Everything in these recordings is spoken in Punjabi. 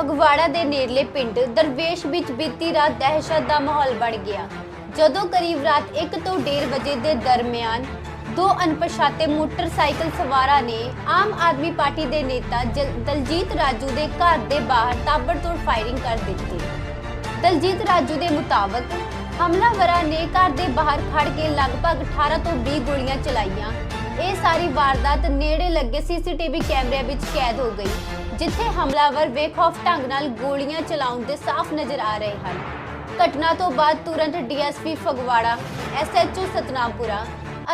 ਫਗਵਾੜਾ ਦੇ ਨੇੜਲੇ ਪਿੰਡ ਦਰਵੇਸ਼ ਵਿੱਚ ਬੀਤੀ ਰਾਤ ਦਹਿਸ਼ਤ ਦਾ ਮਾਹੌਲ ਬਣ ਗਿਆ। ਜਦੋਂ ਕਰੀਬ ਰਾਤ 1 ਤੋਂ 1:30 ਵਜੇ ਦੇ ਦਰਮਿਆਨ ਦੋ ਅਣਪਛਾਤੇ ਮੋਟਰਸਾਈਕਲ ਸਵਾਰਾਂ ਨੇ ਆਮ ਆਦਮੀ ਪਾਰਟੀ ਦੇ ਨੇਤਾ ਦਲਜੀਤ ਰਾਜੂ ਦੇ ਘਰ ਦੇ ਬਾਹਰ ਤਾਬੜਤੋੜ ਫਾਇਰਿੰਗ ਕਰ ਦਿੱਤੀ। ਦਲਜੀਤ ਰਾਜੂ ਦੇ ਮੁਤਾਬਕ ਹਮਲਾਵਰਾਂ ਨੇ ਘਰ ਦੇ ਬਾਹਰ ਖੜ ਕੇ ਲਗਭਗ 18 ਤੋਂ 20 ਗੋਲੀਆਂ ਚਲਾਈਆਂ ਇਹ ਸਾਰੀ ਵਾਰਦਾਤ ਨੇੜੇ ਲੱਗੇ ਸੀਸੀਟੀਵੀ ਕੈਮਰਿਆਂ ਵਿੱਚ ਕੈਦ ਹੋ ਗਈ, ਜਿੱਥੇ ਹਮਲਾਵਰ ਬੇਖੌਫ ਢੰਗ ਨਾਲ ਗੋਲੀਆਂ ਚਲਾਉਣ ਦੇ ਸਾਫ਼ ਨਜ਼ਰ ਆ ਰਹੇ ਹਨ। ਘਟਨਾ ਤੋਂ ਬਾਅਦ ਤੁਰੰਤ ਡੀਐਸਪੀ ਫਗਵਾੜਾ, ਐਸਐਚਓ ਸਤਨਾਮਪੁਰਾ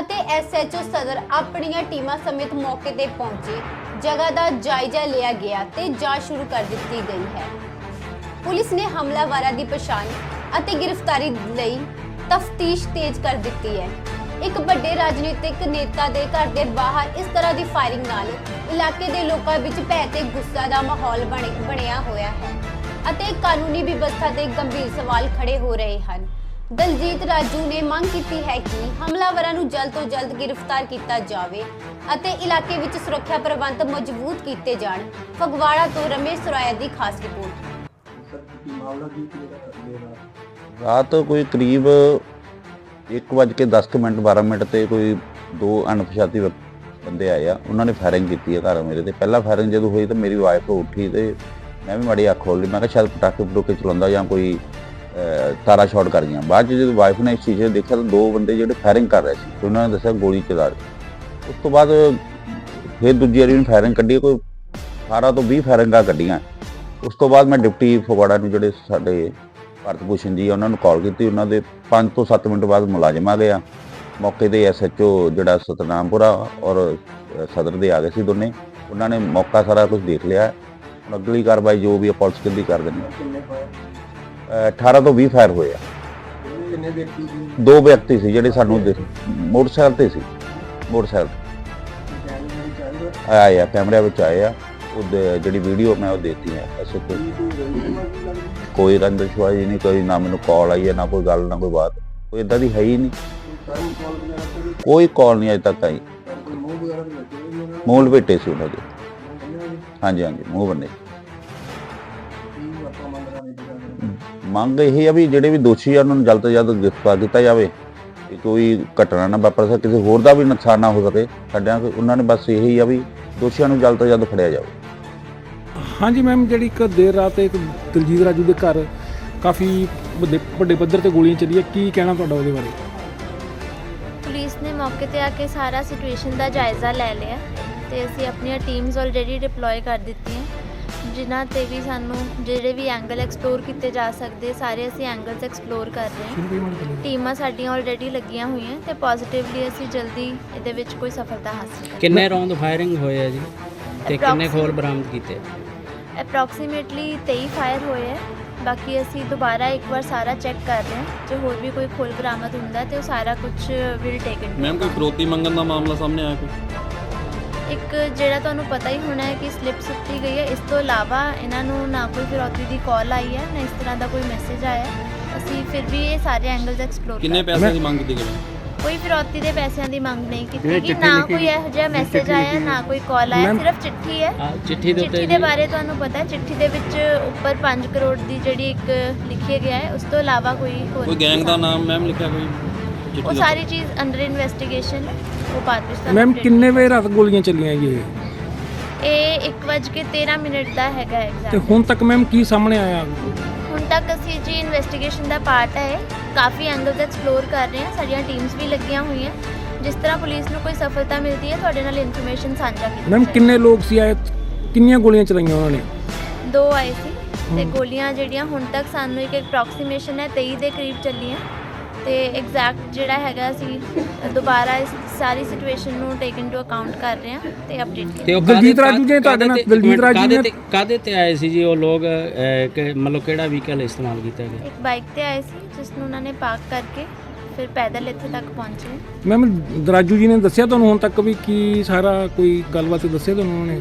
ਅਤੇ ਐਸਐਚਓ ਸਦਰ ਆਪਣੀਆਂ ਟੀਮਾਂ ਸਮੇਤ ਮੌਕੇ ਤੇ ਪਹੁੰਚੇ। ਜਗ੍ਹਾ ਦਾ ਜਾਇਜ਼ਾ ਲਿਆ ਗਿਆ ਤੇ ਜਾਂਚ ਸ਼ੁਰੂ ਕਰ ਦਿੱਤੀ ਗਈ ਹੈ। ਪੁਲਿਸ ਨੇ ਹਮਲਾਵਰਾਂ ਦੀ ਪਛਾਣ ਅਤੇ ਗ੍ਰਿਫਤਾਰੀ ਲਈ ਤਫਤੀਸ਼ ਤੇਜ਼ ਕਰ ਦਿੱਤੀ ਹੈ। ਇੱਕ ਵੱਡੇ ਰਾਜਨੀਤਿਕ ਨੇਤਾ ਦੇ ਘਰ ਦੇ ਬਾਹਰ ਇਸ ਤਰ੍ਹਾਂ ਦੀ ਫਾਇਰਿੰਗ ਨਾਲ ਇਲਾਕੇ ਦੇ ਲੋਕਾਂ ਵਿੱਚ ਭੈ ਤੇ ਗੁੱਸਾ ਦਾ ਮਾਹੌਲ ਬਣ- ਬਣਿਆ ਹੋਇਆ ਹੈ ਅਤੇ ਕਾਨੂੰਨੀ ਵਿਵਸਥਾ ਦੇ ਗੰਭੀਰ ਸਵਾਲ ਖੜੇ ਹੋ ਰਹੇ ਹਨ। ਦਲਜੀਤ ਰਾਜੂ ਨੇ ਮੰਗ ਕੀਤੀ ਹੈ ਕਿ ਹਮਲਾਵਰਾਂ ਨੂੰ ਜਲਦ ਤੋਂ ਜਲਦ ਗ੍ਰਿਫਤਾਰ ਕੀਤਾ ਜਾਵੇ ਅਤੇ ਇਲਾਕੇ ਵਿੱਚ ਸੁਰੱਖਿਆ ਪ੍ਰਬੰਧ ਮਜ਼ਬੂਤ ਕੀਤੇ ਜਾਣ। ਫਗਵਾੜਾ ਤੋਂ ਰਮੇਸ਼ ਸੁਰਾਇਆ ਦੀ ਖਾਸ ਰਿਪੋਰਟ। ਰਾਤ ਕੋਈ ਕਰੀਬ 1:10 ਮਿੰਟ 12 ਮਿੰਟ ਤੇ ਕੋਈ ਦੋ ਅਣਪਛਾਤੀ ਬੰਦੇ ਆਏ ਆ। ਉਹਨਾਂ ਨੇ ਫਾਇਰਿੰਗ ਕੀਤੀ ਆ ਘਰ ਮੇਰੇ ਤੇ। ਪਹਿਲਾ ਫਾਇਰਿੰਗ ਜਦੋਂ ਹੋਈ ਤਾਂ ਮੇਰੀ ਵਾਈਫ ਉੱਠੀ ਤੇ ਮੈਂ ਵੀ ਮਾੜੀ ਅੱਖ ਖੋਲ ਮੈਂ ਕਿਹਾ ਸ਼ਾਇਦ ਪਟਾਕੇ ਪਟੂਕੇ ਚਲਾਉਂਦਾ ਜਾਂ ਕੋਈ ਤਾਰਾ ਸ਼ਾਟ ਕਰ ਗਿਆ ਬਾਅਦ 'ਚ ਜਦੋਂ ਵਾਈਫ ਨੇ ਇਸ ਚੀਜ਼ ਨੂੰ ਦੇਖਿਆ ਤਾਂ ਦੋ ਬੰਦੇ ਜਿਹੜੇ ਫਾਇਰਿੰਗ ਕਰ ਰਹੇ ਸੀ, ਤੇ ਉਹਨਾਂ ਨੇ ਦੱਸਿਆ ਗੋਲੀ ਚਲਾ ਰਹੇ ਉਸ ਤੋਂ ਬਾਅਦ ਫਿਰ ਦੂਜੀ ਵਾਰੀ ਵੀ ਫਾਇਰਿੰਗ ਕੱਢੀ, ਕੋਈ 18 ਤੋਂ 20 ਫਾਇਰਿੰਗਾਂ ਕੱਢੀਆਂ। ਉਸ ਤੋਂ ਬਾਅਦ ਮੈਂ ਡਿਪਟੀ ਫਗਵਾੜਾ ਨੂੰ ਜਿਹੜੇ ਸਾਡੇ ਭਾਰਤ ਭੂਸ਼ਣ ਜੀ ਉਹਨਾਂ ਨੂੰ ਕਾਲ ਕੀਤੀ ਉਹਨਾਂ ਦੇ 5 ਤੋਂ 7 ਮਿੰਟ ਬਾਅਦ ਮੁਲਾਜ਼ਮ ਆ ਗਿਆ ਮੌਕੇ ਤੇ ਐਸਐਚਓ ਜਿਹੜਾ ਸਤਨਾਮਪੁਰਾ ਔਰ ਸਦਰ ਦੇ ਆ ਗਏ ਸੀ ਦੋਨੇ। ਉਹਨਾਂ ਨੇ ਮੌਕਾ ਸਾਰਾ ਕੁਝ ਦੇਖ ਲਿਆ। ਹੁਣ ਅਗਲੀ ਕਾਰਵਾਈ ਜੋ ਵੀ ਪੁਲਿਸ ਕਿੱਦੀ ਕਰ ਦੇਣੀ ਆ। ਕਿੰਨੇ ਹੋਏ? ਅ, 18 ਤੋਂ 20 ਫਾਇਰ ਹੋਏ ਆ। ਕਿੰਨੇ ਵਿਅਕਤੀ ਸੀ? ਦੋ ਵਿਅਕਤੀ ਸੀ ਜਿਹੜੇ ਸਾਨੂੰ ਦੇਖ- ਮੋਟਰਸਾਈਕਲ ਤੇ ਸੀ। ਮੋਟਰਸਾਈਕਲ ਜਾਨ ਜਿਹੜੀ ਚਾਹੀਦਾ ਆਏ ਆ? ਕੈਮਰੇ ਵਿੱਚ ਆਏ ਆ। ਉਹ ਦੇ- ਜਿਹੜੀ ਵੀਡੀਓ ਮੈਂ ਉਹ ਦੇਤੀ ਹੈ ਐਸਐਚਓ ਕੀ ਕੋਈ ਰੰਜਿਸ਼ ਮਾਜੀ ਕੋਈ ਰੰਦਸ਼ਵਾਜੀ ਨਹੀਂ, ਕੋਈ ਨਾ ਮੈਨੂੰ ਕਾਲ ਆਈ ਹੈ, ਨਾ ਕੋਈ ਗੱਲ, ਨਾ ਕੋਈ ਬਾਤ। ਕੋਈ ਇਦਾਂ ਦੀ ਹੈ ਹੀ ਨਹੀਂ। ਕੋਈ ਕਾਲ ਨਹੀਂ ਅਜੇ ਤੱਕ ਆਈ। ਕੋਈ ਮੂੰਹ ਲਪੇਟੇ ਸੀ ਉਹਨਾਂ ਦੇ। ਹਾਂਜੀ ਹਾਂਜੀ, ਮੂੰਹ ਬੰਨੇ। ਮੰਗ ਰਹੇ ਇਹ ਆ ਵੀ ਜਿਹੜੇ ਵੀ ਦੋਸ਼ੀ ਆ, ਉਹਨਾਂ ਨੂੰ ਜਲਦ ਤੋਂ ਜਲਦ ਗ੍ਰਿਫਤਾਰ ਕੀਤਾ ਜਾਵੇ। ਕਿ ਕੋਈ ਘਟਨਾ ਨਾ ਵਾਪਰ ਸਕੇ, ਕਿਸੇ ਹੋਰ ਦਾ ਵੀ ਨੁਕਸਾਨ ਨਾ ਹੋ ਸਕੇ। ਸਾਡਿਆਂ ਉਹਨਾਂ ਨੇ ਬਸ ਇਹੀ ਆ ਵੀ ਦੋਸ਼ੀਆਂ ਨੂੰ ਜਲਦ ਤੋਂ ਜਲਦ ਫੜਿਆ ਜਾਵੇ। ਹਾਂਜੀ ਮੈਮ ਜਿਹੜੀ ਇੱਕ ਦੇਰ ਰਾਤ ਇੱਕ ਦਲਜੀਤ ਰਾਜੂ ਦੇ ਘਰ ਕਾਫੀ ਵੱਡੇ ਵੱਡੇ ਪੱਧਰ ਤੇ ਗੋਲੀਆਂ ਚੱਲੀਆਂ ਕੀ ਕਹਿਣਾ ਤੁਹਾਡਾ ਉਹਦੇ ਬਾਰੇ? ਪੁਲਿਸ ਨੇ ਮੌਕੇ ਤੇ ਆ ਕੇ ਸਾਰਾ ਸਿਚੁਏਸ਼ਨ ਦਾ ਜਾਇਜ਼ਾ ਲੈ ਲਿਆ ਤੇ ਅਸੀਂ ਆਪਣੀਆਂ ਟੀਮਸ ਆਲਰੇਡੀ ਡਿਪਲੋਏ ਕਰ ਦਿੱਤੀਆਂ। ਜਿਨ੍ਹਾਂ ਤੇ ਵੀ ਸਾਨੂੰ ਜਿਹੜੇ ਵੀ ਐਂਗਲ ਐਕਸਪਲੋਰ ਕੀਤੇ ਜਾ ਸਕਦੇ ਸਾਰੇ ਅਸੀਂ ਐਂਗਲਸ ਐਕਸਪਲੋਰ ਕਰ ਰਹੇ ਹਾਂ। ਟੀਮਾਂ ਸਾਡੀਆਂ ਆਲਰੇਡੀ ਲੱਗੀਆਂ ਹੋਈਆਂ ਤੇ ਪੋਜ਼ਿਟਿਵਲੀ ਅਸੀਂ ਜਲਦੀ ਇਹਦੇ ਵਿੱਚ ਕੋਈ ਸਫਲਤਾ ਹਾਸਲ ਕਰਾਂਗੇ ਕਿੰਨੇ ਰੌਂਦ ਫਾਇਰਿੰਗ ਹੋਏ ਆ ਜੀ ਤੇ ਕਿੰਨੇ ਖੋਲ ਬਰਾਮਦ ਕੀਤੇ? ਅਪਰੋਕਸੀਮੇਟਲੀ 23 ਫਾਇਰ ਹੋਏ ਹੈ। ਬਾਕੀ ਅਸੀਂ ਦੁਬਾਰਾ ਇੱਕ ਵਾਰ ਸਾਰਾ ਚੈੱਕ ਕਰ ਰਹੇ ਹਾਂ। ਜੇ ਹੋਰ ਵੀ ਕੋਈ ਖੋਲ ਬਰਾਮਦ ਹੁੰਦਾ ਤੇ ਉਹ ਸਾਰਾ ਕੁਝ ਵਿਲ ਟੇਕ ਇਟ ਮੈਮ ਕੋਈ ਫਰੋਤੀ ਮੰਗਣ ਦਾ ਮਾਮਲਾ ਸਾਹਮਣੇ ਆਇਆ ਕੋਈ? ਇੱਕ ਜਿਹੜਾ ਤੁਹਾਨੂੰ ਪਤਾ ਹੀ ਹੋਣਾ ਹੈ ਕਿ ਸਲਿੱਪ ਸੁੱਟੀ ਗਈ ਹੈ। ਇਸ ਤੋਂ ਇਲਾਵਾ ਇਹਨਾਂ ਨੂੰ ਨਾ ਕੋਈ ਫਿਰੌਤੀ ਦੀ ਕਾਲ ਆਈ ਹੈ ਨਾ ਇਸ ਤਰ੍ਹਾਂ ਦਾ ਕੋਈ ਮੈਸੇਜ ਆਇਆ ਹੈ। ਅਸੀਂ ਫਿਰ ਵੀ ਇਹ ਸਾਰੇ ਐਂਗਲਸ ਐਕਸਪਲੋਰ ਕਿੰਨੇ ਪੈਸੇ ਦੀ ਮੰਗ ਕੀਤੀ ਗਈ? ਕੋਈ ਫਿਰੌਤੀ ਦੇ ਪੈਸਿਆਂ ਦੀ ਮੰਗ ਨਹੀਂ ਕੀਤੀ ਗਈ ਨਾ ਕੋਈ ਇਹੋ ਜਿਹਾ ਮੈਸੇਜ ਆਇਆ ਨਾ ਕੋਈ ਕਾਲ ਆਇਆ ਸਿਰਫ ਚਿੱਠੀ ਹੈ? ਚਿੱਠੀ ਦੇ ਉੱਤੇ ਚਿੱਠੀ ਦੇ ਬਾਰੇ ਤੁਹਾਨੂੰ ਪਤਾ ਹੈ ਚਿੱਠੀ ਦੇ ਵਿੱਚ ਉੱਪਰ 5 ਕਰੋੜ ਦੀ ਜਿਹੜੀ ਇੱਕ ਲਿਖਿਆ ਗਿਆ ਹੈ ਉਸ ਤੋਂ ਇਲਾਵਾ ਕੋਈ ਹੋਰ ਕੋਈ ਗੈਂਗ ਦਾ ਨਾਮ ਮੈਮ ਲਿਖਿਆ ਕੋਈ? ਉਹ ਸਾਰੀ ਚੀਜ਼ ਅੰਡਰ ਇਨਵੈਸਟੀਗੇਸ਼ਨ ਉਹ ਬਾਅਦ ਵਿੱਚ ਮੈਮ ਕਿੰਨੇ ਵਜੇ ਰਾਤ ਗੋਲੀਆਂ ਚੱਲੀਆਂ ਇਹ? ਇਹ 1:13 ਮਿੰਟ ਦਾ ਹੈਗਾ ਤੇ ਐਗਜ਼ਾਮ ਹੁਣ ਤੱਕ ਮੈਮ ਕੀ ਸਾਹਮਣੇ ਆਇਆ? ਹੁਣ ਤੱਕ ਅਸੀਂ ਜੀ ਇਨਵੈਸਟੀਗੇਸ਼ਨ ਦਾ ਪਾਰਟ ਹੈ। ਕਾਫੀ ਐਂਗਲਸ ਐਕਸਪਲੋਰ ਕਰ ਰਹੇ ਹਾਂ। ਸਾਡੀਆਂ ਟੀਮਸ ਵੀ ਲੱਗੀਆਂ ਹੋਈਆਂ। ਜਿਸ ਤਰ੍ਹਾਂ ਪੁਲਿਸ ਨੂੰ ਕੋਈ ਸਫਲਤਾ ਮਿਲਦੀ ਹੈ ਤੁਹਾਡੇ ਨਾਲ ਇਨਫੋਰਮੇਸ਼ਨ ਸਾਂਝਾ ਕੀਤੀ ਮੈਮ। ਕਿੰਨੇ ਲੋਕ ਸੀ ਆਏ? ਕਿੰਨੀਆਂ ਗੋਲੀਆਂ ਚਲਾਈਆਂ ਉਹਨਾਂ ਨੇ? ਦੋ ਆਏ ਸੀ ਤੇ ਗੋਲੀਆਂ ਜਿਹੜੀਆਂ ਹੁਣ ਤੱਕ ਸਾਨੂੰ ਇੱਕ ਅਪਰੋਕਸੀਮੇਸ਼ਨ ਹੈ 23 ਦੇ ਕਰੀਬ ਚੱਲੀਆਂ। ਤੇ ਐਗਜ਼ੈਕਟ ਜਿਹੜਾ ਹੈਗਾ ਅਸੀਂ ਦੁਬਾਰਾ ਇਸ ਸਾਰੀ ਸਿਚੁਏਸ਼ਨ ਨੂੰ ਟੇਕ ਇਨਟੂ ਅਕਾਊਂਟ ਕਰ ਰਹੇ ਹਾਂ ਤੇ ਅਪਡੇਟ ਤੇ ਉਹ ਦਲਜੀਤ ਰਾਜੂ ਜੀ ਤੁਹਾਡੇ ਨਾਲ- ਦਲਜੀਤ ਰਾਜੂ ਨੇ- ਤੇ ਕਾਹਦੇ ਤੇ ਆਏ ਸੀ ਜੀ ਉਹ ਲੋਕ ਕਿ ਮਤਲਬ ਕਿਹੜਾ ਵਹੀਕਲ ਇਸਤੇਮਾਲ ਕੀਤਾ ਗਿਆ? ਇੱਕ ਬਾਈਕ ਤੇ ਆਏ ਸੀ ਜਿਸ ਨੂੰ ਉਹਨਾਂ ਨੇ ਪਾਰਕ ਕਰਕੇ ਫਿਰ ਪੈਦਲ ਇੱਥੇ ਤੱਕ ਪਹੁੰਚੇ। ਮੈਮ ਰਾਜੂ ਜੀ ਨੇ ਦੱਸਿਆ ਤੁਹਾਨੂੰ ਹੁਣ ਤੱਕ ਵੀ ਕੀ ਸਾਰਾ ਕੋਈ ਗੱਲਬਾਤ ਦੱਸਿਆ ਤੁਹਾਨੂੰ ਉਹਨਾਂ ਨੇ?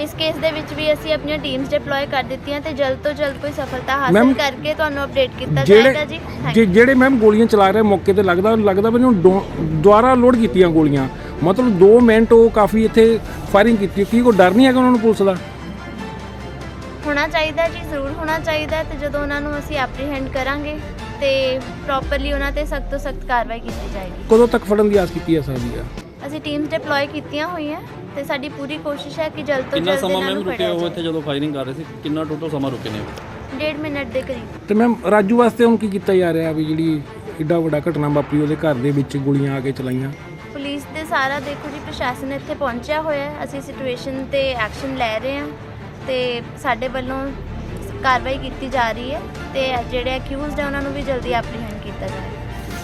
ਇਸ ਕੇਸ ਦੇ ਵਿੱਚ ਵੀ ਅਸੀਂ ਆਪਣੀਆਂ ਟੀਮਸ ਡਿਪਲੋਏ ਕਰ ਦਿੱਤੀਆਂ ਤੇ ਜਲਦ ਤੋਂ ਜਲਦ ਕੋਈ ਸਫਲਤਾ ਹਾਸਲ Ma'am, ਕਰਕੇ ਤੁਹਾਨੂੰ ਅਪਡੇਟ ਕੀਤਾ ਜਾਏਗਾ ਜਿਹੜੇ ਜੀ। Thank ਜੇ- ਜਿਹੜੇ ਮੈਮ ਗੋਲੀਆਂ ਚਲਾ ਰਹੇ ਮੌਕੇ ਤੇ ਲੱਗਦਾ ਲੱਗਦਾ ਵੀ ਉਹਨੂੰ ਦੋ- ਦੁਬਾਰਾ ਲੋਡ ਕੀਤੀਆਂ ਗੋਲੀਆਂ। ਮਤਲਬ 2 ਮਿੰਟ ਉਹ ਕਾਫੀ ਇੱਥੇ ਫਾਇਰਿੰਗ ਕੀਤੀ। ਕੀ ਕੋਈ ਡਰ ਨਹੀਂ ਹੈਗਾ ਉਹਨਾਂ ਨੂੰ ਪੁਲਿਸ ਦਾ? ਹੋਣਾ ਚਾਹੀਦਾ ਜੀ ਜ਼ਰੂਰ ਹੋਣਾ ਚਾਹੀਦਾ ਹੈ ਤੇ ਜਦੋਂ ਉਹਨਾਂ ਨੂੰ ਅਸੀਂ ਐਪਰੀਹੈਂਡ ਕਰਾਂਗੇ ਤੇ ਪ੍ਰੋਪਰਲੀ ਉਹਨਾਂ ਤੇ ਸਖਤ ਤੋਂ ਸਖਤ ਕਾਰਵਾਈ ਕੀਤੀ ਜਾਏਗੀ। ਕਦੋਂ ਤੱਕ ਫੜਨ ਦੀ ਆਸ ਕੀਤੀ ਜਾ ਸਕਦੀ ਹੈ ਅਸੀਂ ਟੀਮਸ ਡਿਪਲੋਏ ਕੀਤੀਆਂ ਹੋਈਆਂ ਤੇ ਸਾਡੀ ਪੂਰੀ ਕੋਸ਼ਿਸ਼ ਹੈ ਕਿ ਜਲਦ ਤੋਂ ਕਿੰਨਾ ਜਲਦ ਸਮਾਂ ਇਹਨਾਂ ਮੈਮ ਨੂੰ ਰੁਕੇ ਫੜਿਆ ਜਾਏ ਇੱਥੇ ਜਦੋਂ ਫਾਇਰਿੰਗ ਕਰ ਰਹੇ ਸੀ? ਕਿੰਨਾ ਟੋਟਲ ਸਮਾਂ ਰੁਕੇ ਨੇ? ਉਹ? ਡੇਢ ਮਿੰਟ ਦੇ ਕਰੀਬ। ਤੇ ਮੈਮ ਰਾਜੂ ਵਾਸਤੇ ਹੁਣ ਕੀ ਕੀਤਾ ਜਾ ਰਿਹਾ ਵੀ ਜਿਹੜੀ ਏਡਾ ਵੱਡਾ ਘਟਨਾ ਵਾਪਰੀ ਉਹਦੇ ਘਰ ਦੇ ਵਿੱਚ ਗੋਲੀਆਂ ਆ ਕੇ ਚਲਾਈਆਂ? ਪੁਲਿਸ ਤੇ ਸਾਰਾ ਦੇਖੋ ਜੀ ਪ੍ਰਸ਼ਾਸਨ ਇੱਥੇ ਪਹੁੰਚਿਆ ਹੋਇਆ ਹੈ। ਅਸੀਂ ਸਿਚੁਏਸ਼ਨ ਤੇ ਐਕਸ਼ਨ ਲੈ ਰਹੇ ਹਾਂ ਤੇ ਸਾਡੇ ਵੱਲੋਂ ਕਾਰਵਾਈ ਕੀਤੀ ਜਾ ਰਹੀ ਹੈ ਤੇ ਜਿਹੜੇ ਅਕਿਊਜ਼ਡ ਹੈ ਉਹਨਾਂ ਨੂੰ ਵੀ ਜਲਦੀ ਐਪਰੀਹੈਂਡ ਕੀਤਾ ਜਾਏ